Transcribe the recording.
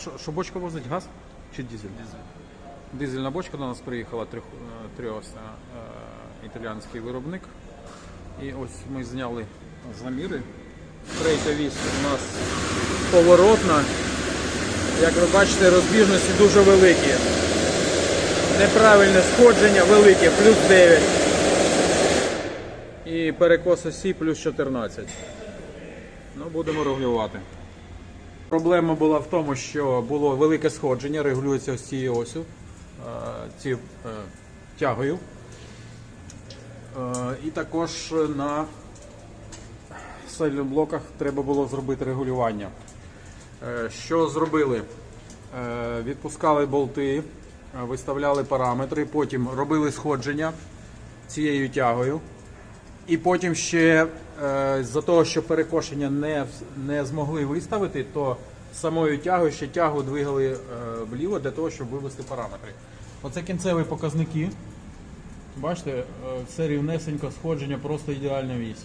Що, що бочка возить? Газ чи дизель? Дизель. Дизельна бочка до нас приїхала трьох, е, е, італіянський виробник. І ось ми зняли заміри. Третя вісь у нас поворотна. Як ви бачите, розбіжності дуже великі. Неправильне сходження велике, плюс 9. І перекос осі плюс 14. Ну, будемо регулювати. Проблема була в тому, що було велике сходження, регулюється ось цією осю, е, ці, е, тягою. Е, І також на сайлентблоках треба було зробити регулювання. Що зробили? Відпускали болти, виставляли параметри, потім робили сходження цією тягою. І потім ще з-за того, що перекошення не, не змогли виставити, то самою тягою ще тягу двигали е, вліво для того, щоб вивести параметри. Оце кінцеві показники. Бачите, е, все рівнесенько сходження, просто ідеальна вісь.